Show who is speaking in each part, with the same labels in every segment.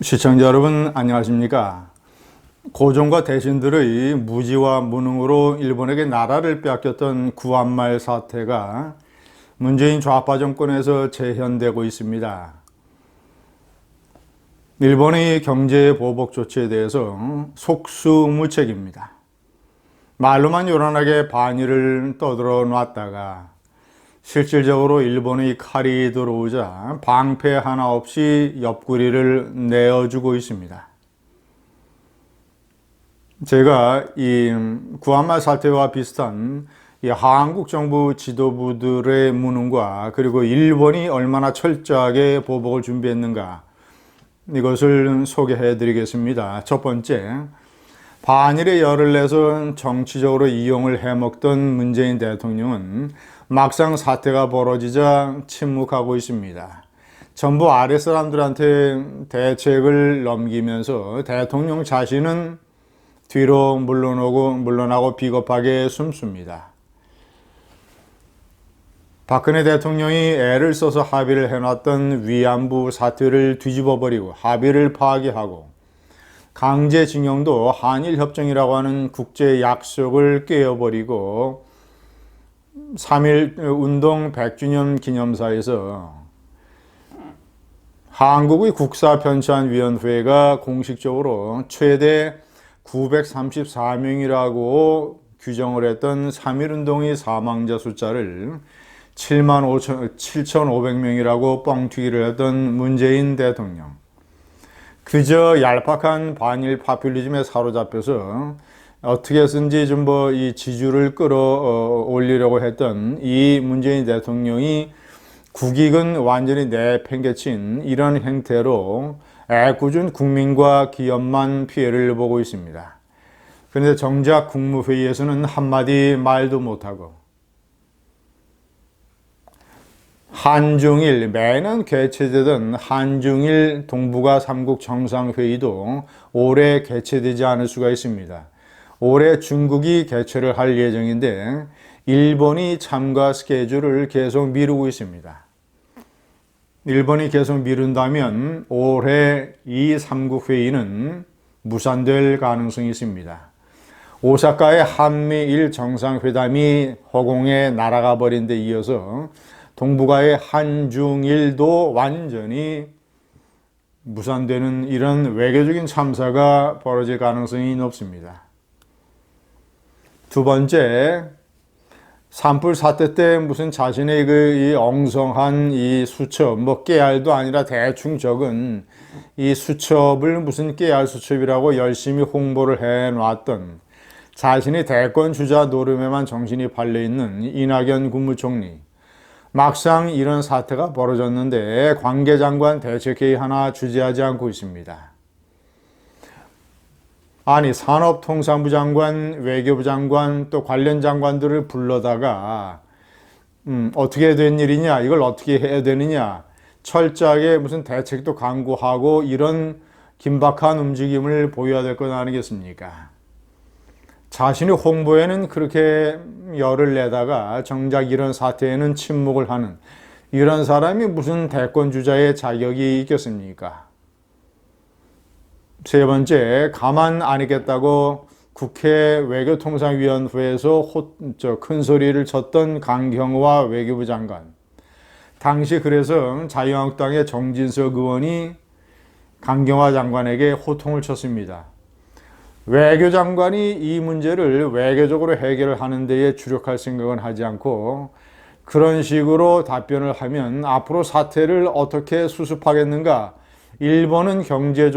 Speaker 1: 시청자 여러분 안녕하십니까? 고종과 대신들의 무지와 무능으로 일본에게 나라를 빼앗겼던 구한말 사태가 문재인 좌파 정권에서 재현되고 있습니다. 일본의 경제 보복 조치에 대해서 속수무책입니다. 말로만 요란하게 반의를 떠들어 놨다가 실질적으로 일본의 칼이 들어오자 방패 하나 없이 옆구리를 내어주고 있습니다. 제가 이 구한말 사태와 비슷한 이 한국 정부 지도부들의 무능과 그리고 일본이 얼마나 철저하게 보복을 준비했는가 이것을 소개해 드리겠습니다. 첫 번째, 반일의 열을 내서 정치적으로 이용을 해먹던 문재인 대통령은 막상 사태가 벌어지자 침묵하고 있습니다. 전부 아래 사람들한테 대책을 넘기면서 대통령 자신은 뒤로 물러나고, 물러나고 비겁하게 숨습니다. 박근혜 대통령이 애를 써서 합의를 해놨던 위안부 사태를 뒤집어버리고 합의를 파기하고 강제징용도 한일협정이라고 하는 국제 약속을 깨어버리고 3.1 운동 100주년 기념사에서 한국의 국사편찬위원회가 공식적으로 최대 934명이라고 규정을 했던 3.1 운동의 사망자 숫자를 7만 5천, 7,500명이라고 뻥튀기를 했던 문재인 대통령. 그저 얄팍한 반일 파퓰리즘에 사로잡혀서 어떻게 해서든지 좀 뭐 이 지지를 끌어올리려고 했던 이 문재인 대통령이 국익은 완전히 내팽개친 이런 행태로 애꿎은 국민과 기업만 피해를 보고 있습니다. 그런데 정작 국무회의에서는 한마디 말도 못하고 한중일 매년 개최되던 한중일 동북아 삼국 정상회의도 올해 개최되지 않을 수가 있습니다. 올해 중국이 개최를 할 예정인데 일본이 참가 스케줄을 계속 미루고 있습니다. 일본이 계속 미룬다면 올해 이 삼국 회의는 무산될 가능성이 있습니다. 오사카의 한미일 정상회담이 허공에 날아가 버린 데 이어서 동북아의 한중일도 완전히 무산되는 이런 외교적인 참사가 벌어질 가능성이 높습니다. 두 번째, 산불 사태 때 무슨 자신의 그 이 엉성한 이 수첩, 뭐 깨알도 아니라 대충 적은 이 수첩을 무슨 깨알 수첩이라고 열심히 홍보를 해 놨던 자신이 대권 주자 노름에만 정신이 팔려 있는 이낙연 국무총리. 막상 이런 사태가 벌어졌는데 관계장관 대책회의 하나 주재하지 않고 있습니다. 아니 산업통상부 장관, 외교부 장관 또 관련 장관들을 불러다가 음, 어떻게 된 일이냐 이걸 어떻게 해야 되느냐 철저하게 무슨 대책도 강구하고 이런 긴박한 움직임을 보여야 될 것 아니겠습니까? 자신의 홍보에는 그렇게 열을 내다가 정작 이런 사태에는 침묵을 하는 이런 사람이 무슨 대권 주자의 자격이 있겠습니까? 세 번째, 가만 안 있겠다고 국회 외교통상위원회에서 호, 저, 큰 소리를 쳤던 강경화 외교부 장관. 당시 그래서 자유한국당의 정진석 의원이 강경화 장관에게 호통을 쳤습니다. 외교 장관이 이 문제를 외교적으로 해결을 하는 데에 주력할 생각은 하지 않고 그런 식으로 답변을 하면 앞으로 사태를 어떻게 수습하겠는가? 일본은 경제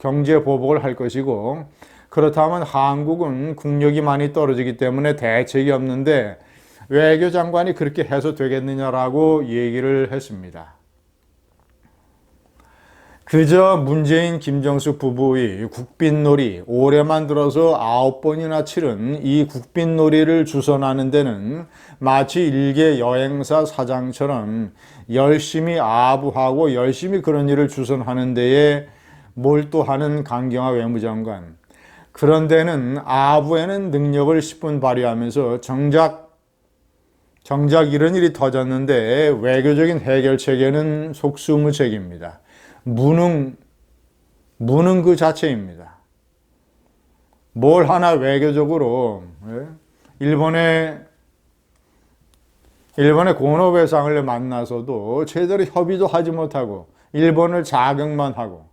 Speaker 1: 경제 보복을 할 것이고 그렇다면 한국은 국력이 많이 떨어지기 때문에 대책이 없는데 외교장관이 그렇게 해서 되겠느냐라고 얘기를 했습니다. 그저 문재인 김정숙 부부의 국빈놀이 올해만 들어서 아홉 번이나 치른 이 국빈놀이를 주선하는 데는 마치 일개 여행사 사장처럼 열심히 아부하고 열심히 그런 일을 주선하는 데에 몰두하는 강경화 외무장관. 그런 데는 아부에는 능력을 10분 발휘하면서 정작 정작 이런 일이 터졌는데 외교적인 해결 체계는 속수무책입니다. 무능 무는 그 자체입니다. 뭘 하나 외교적으로 예? 일본의 일본의 공업회상을 만나서도 제대로 협의도 하지 못하고 일본을 자극만 하고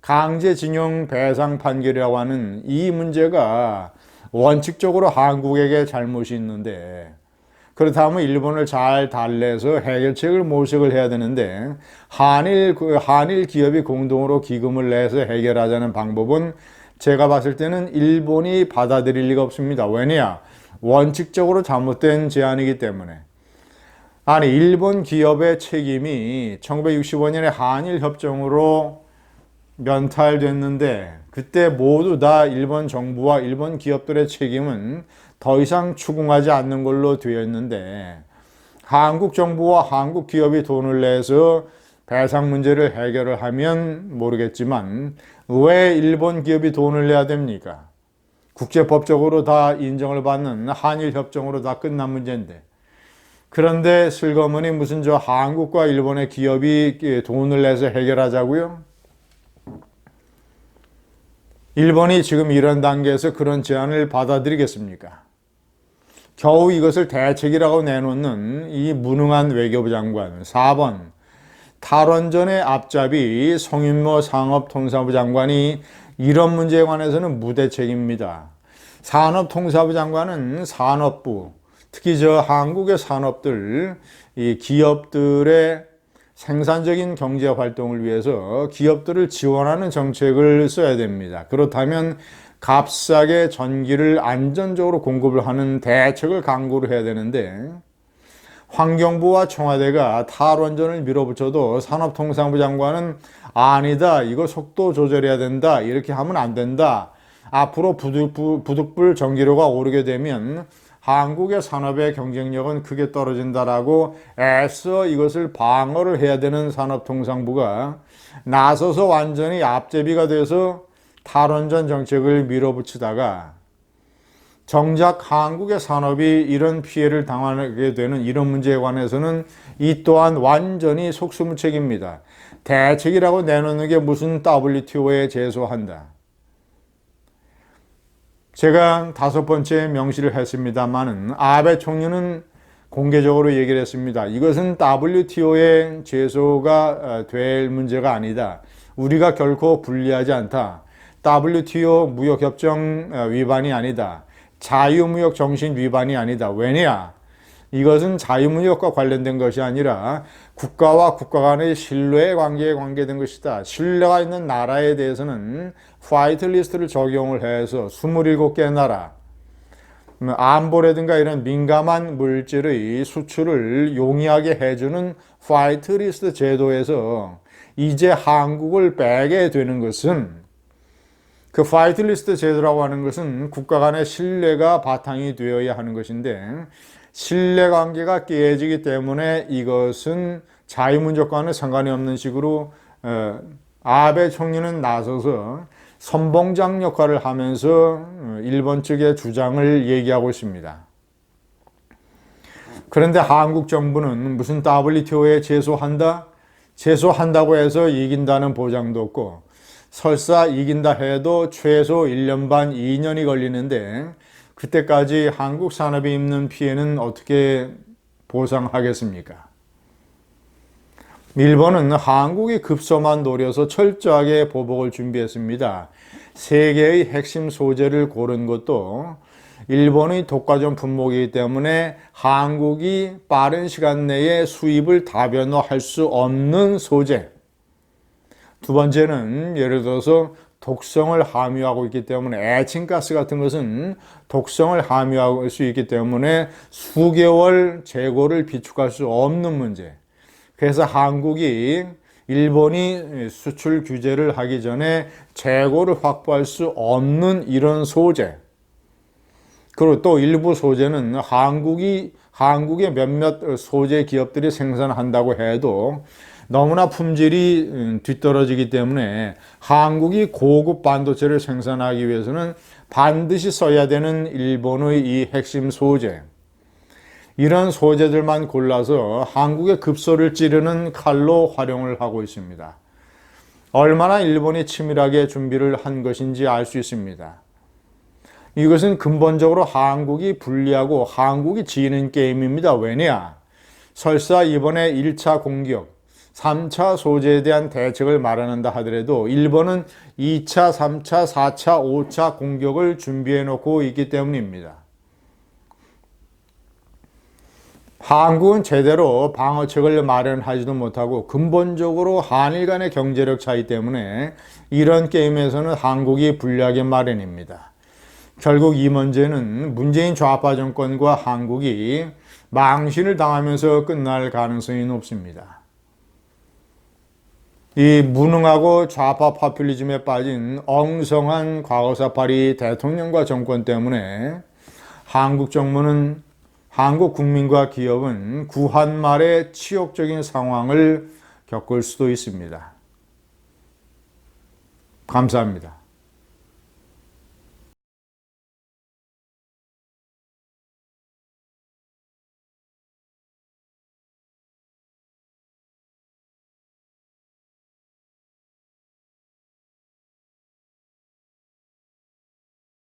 Speaker 1: 강제징용 배상 판결이라고 하는 이 문제가 원칙적으로 한국에게 잘못이 있는데 그렇다 면 일본을 잘 달래서 해결책을 모색을 해야 되는데 한일 그 한일 기업이 공동으로 기금을 내서 해결하자는 방법은 제가 봤을 때는 일본이 받아들일 리가 없습니다. 왜냐? 원칙적으로 잘못된 제안이기 때문에. 아니, 일본 기업의 책임이 1965년에 한일 협정으로 면탈됐는데 그때 모두 다 일본 정부와 일본 기업들의 책임은 더 이상 추궁하지 않는 걸로 되어 있는데 한국 정부와 한국 기업이 돈을 내서 배상 문제를 해결을 하면 모르겠지만 왜 일본 기업이 돈을 내야 됩니까? 국제법적으로 다 인정을 받는 한일 협정으로 다 끝난 문제인데 그런데 슬거머니 무슨 저 한국과 일본의 기업이 돈을 내서 해결하자고요? 일본이 지금 이런 단계에서 그런 제안을 받아들이겠습니까? 겨우 이것을 대책이라고 내놓는 이 무능한 외교부 장관 4번 탈원전의 앞잡이 성윤모 상업통사부 장관이 이런 문제에 관해서는 무대책입니다. 산업통사부 장관은 산업부, 특히 저 한국의 산업들, 이 기업들의 생산적인 경제 활동을 위해서 기업들을 지원하는 정책을 써야 됩니다. 그렇다면 값싸게 전기를 안전적으로 공급을 하는 대책을 강구를 해야 되는데 환경부와 청와대가 탈원전을 밀어붙여도 산업통상부 장관은 아니다. 이거 속도 조절해야 된다. 이렇게 하면 안 된다. 앞으로 부득불, 부득불 전기료가 오르게 되면 한국의 산업의 경쟁력은 크게 떨어진다라고 애써 이것을 방어를 해야 되는 산업통상부가 나서서 완전히 앞제비가 돼서 탈원전 정책을 밀어붙이다가 정작 한국의 산업이 이런 피해를 당하게 되는 이런 문제에 관해서는 이 또한 완전히 속수무책입니다. 대책이라고 내놓는 게 무슨 WTO에 제소한다. 제가 다섯 번째 명시를 했습니다만은 아베 총리는 공개적으로 얘기를 했습니다. 이것은 WTO의 제소가 될 문제가 아니다. 우리가 결코 불리하지 않다. WTO 무역협정 위반이 아니다. 자유무역 정신 위반이 아니다. 왜냐? 이것은 자유무역과 관련된 것이 아니라 국가와 국가 간의 신뢰 관계에 관계된 것이다. 신뢰가 있는 나라에 대해서는 화이트 리스트를 적용을 해서 27개 나라, 안보라든가 이런 민감한 물질의 수출을 용이하게 해주는 화이트 리스트 제도에서 이제 한국을 빼게 되는 것은 그 화이트리스트 제도라고 하는 것은 국가 간의 신뢰가 바탕이 되어야 하는 것인데 신뢰 관계가 깨지기 때문에 이것은 자유문적과는 상관이 없는 식으로 어, 아베 총리는 나서서 선봉장 역할을 하면서 어, 일본 측의 주장을 얘기하고 있습니다. 그런데 한국 정부는 무슨 WTO에 제소한다? 제소한다고 해서 이긴다는 보장도 없고 설사 이긴다 해도 최소 1년 반, 2년이 걸리는데 그때까지 한국 산업이 입는 피해는 어떻게 보상하겠습니까? 일본은 한국이 급소만 노려서 철저하게 보복을 준비했습니다. 세 개의 핵심 소재를 고른 것도 일본의 독과점 품목이기 때문에 한국이 빠른 시간 내에 수입을 다변화할 수 없는 소재, 두 번째는 예를 들어서 독성을 함유하고 있기 때문에 에칭가스 같은 것은 독성을 함유할 수 있기 때문에 수개월 재고를 비축할 수 없는 문제. 그래서 한국이 일본이 수출 규제를 하기 전에 재고를 확보할 수 없는 이런 소재. 그리고 또 일부 소재는 한국이 한국의 몇몇 소재 기업들이 생산한다고 해도 너무나 품질이 음, 뒤떨어지기 때문에 한국이 고급 반도체를 생산하기 위해서는 반드시 써야 되는 일본의 이 핵심 소재, 이런 소재들만 골라서 한국의 급소를 찌르는 칼로 활용을 하고 있습니다. 얼마나 일본이 치밀하게 준비를 한 것인지 알 수 있습니다. 이것은 근본적으로 한국이 불리하고 한국이 지는 게임입니다. 왜냐? 설사 이번에 1차 공격, 3차 소재에 대한 대책을 마련한다 하더라도 일본은 2차, 3차, 4차, 5차 공격을 준비해 놓고 있기 때문입니다. 한국은 제대로 방어책을 마련하지도 못하고 근본적으로 한일 간의 경제력 차이 때문에 이런 게임에서는 한국이 불리하게 마련입니다. 결국 이 문제는 문재인 좌파 정권과 한국이 망신을 당하면서 끝날 가능성이 높습니다. 이 무능하고 좌파 파퓰리즘에 빠진 엉성한 과거사파리 대통령과 정권 때문에 한국 정부는 한국 국민과 기업은 구한말의 치욕적인 상황을 겪을 수도 있습니다. 감사합니다.